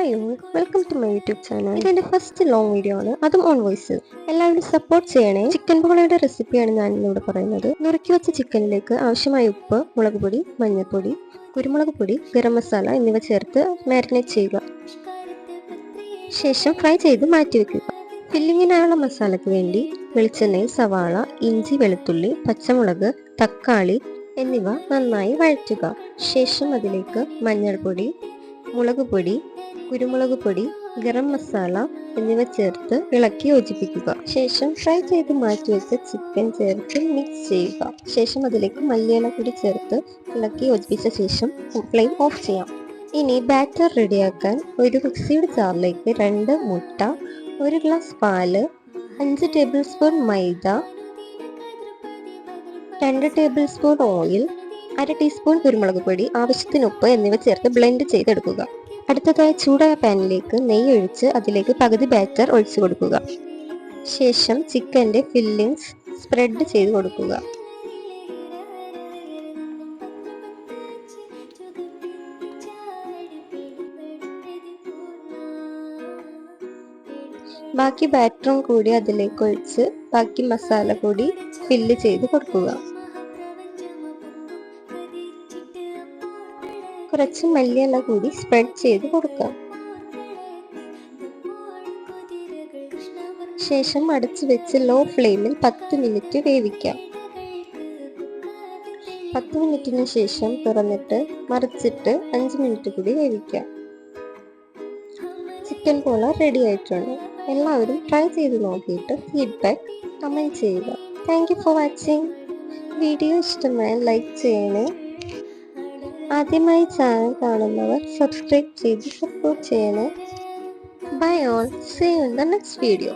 Hi all welcome to my YouTube channel ഇതെന്റെ first long video ആണ്. അതും own voice എല്ലാവരും സപ്പോർട്ട് ചെയ്യണേ. ചിക്കൻ പൊളയുടെ റെസിപ്പിയാണ് ഞാൻ ഇന്നിവിടെ പറയുന്നത്. നുറുക്കി വെച്ച ചിക്കനിലേക്ക് ആവശ്യമായ ഉപ്പ് മുളക് പൊടി മഞ്ഞൾപ്പൊടി കുരുമുളക് പൊടി ഗരം മസാല എന്നിവ ചേർത്ത് മാരിനേറ്റ് ചെയ്യുക. ശേഷം ഫ്രൈ ചെയ്ത് മാറ്റി വെക്കുക. ഫില്ലിങ്ങിനായുള്ള മസാലയ്ക്ക് വേണ്ടി വെളിച്ചെണ്ണയിൽ സവാള ഇഞ്ചി വെളുത്തുള്ളി പച്ചമുളക് തക്കാളി എന്നിവ നന്നായി വഴറ്റുക. ശേഷം അതിലേക്ക് മഞ്ഞൾപ്പൊടി മുളക് പൊടി കുരുമുളക് പൊടി ഗരം മസാല എന്നിവ ചേർത്ത് ഇളക്കി യോജിപ്പിക്കുക. ശേഷം ഫ്രൈ ചെയ്ത് മാറ്റി വെച്ച ചിക്കൻ ചേർത്ത് മിക്സ് ചെയ്യുക. ശേഷം അതിലേക്ക് മല്ലിയില കൂടി ചേർത്ത് ഇളക്കി യോജിപ്പിച്ച ശേഷം ഫ്ലെയിം ഓഫ് ചെയ്യാം. ഇനി ബാറ്റർ റെഡിയാക്കാൻ ഒരു മിക്സിയുടെ ജാറിലേക്ക് രണ്ട് മുട്ട ഒരു ഗ്ലാസ് പാൽ അഞ്ച് ടേബിൾ സ്പൂൺ മൈദ രണ്ട് ടേബിൾ സ്പൂൺ ഓയിൽ അര ടീസ്പൂൺ കുരുമുളക് പൊടി ആവശ്യത്തിന് ഉപ്പ് എന്നിവ ചേർത്ത് ബ്ലെൻഡ് ചെയ്തെടുക്കുക. അടുത്തതായി ചൂടായ പാനിലേക്ക് നെയ്യ് ഒഴിച്ച് അതിലേക്ക് പകുതി ബാറ്റർ ഒഴിച്ചു കൊടുക്കുക. ശേഷം ചിക്കന്റെ ഫില്ലിങ്സ് സ്പ്രെഡ് ചെയ്ത് കൊടുക്കുക. ബാക്കി ബാറ്ററും കൂടി അതിലേക്ക് ഒഴിച്ച് ബാക്കി മസാല കൂടി ഫില്ല് ചെയ്ത് കൊടുക്കുക. കുറച്ച് മല്ലിയില കൂടി സ്പ്രെഡ് ചെയ്ത് കൊടുക്കാം. ശേഷം അടച്ചു വെച്ച് ലോ ഫ്ലെയിമിൽ പത്ത് മിനിറ്റ് വേവിക്കാം. പത്ത് മിനിറ്റിന് ശേഷം തുറന്നിട്ട് മറിച്ചിട്ട് അഞ്ച് മിനിറ്റ് കൂടി വേവിക്കാം. ചിക്കൻ പോള റെഡി ആയിട്ടുണ്ട്. എല്ലാവരും ട്രൈ ചെയ്ത് നോക്കിയിട്ട് ഫീഡ്ബാക്ക് കമന്റ് ചെയ്യുക. Thank you for watching video ഇഷ്ടമായ ലൈക്ക് ചെയ്യണേ. ആദ്യമായി ചാനൽ കാണുന്നവർ സബ്സ്ക്രൈബ് ചെയ്ത് സപ്പോർട്ട് ചെയ്യണേ. Bye all see in the next video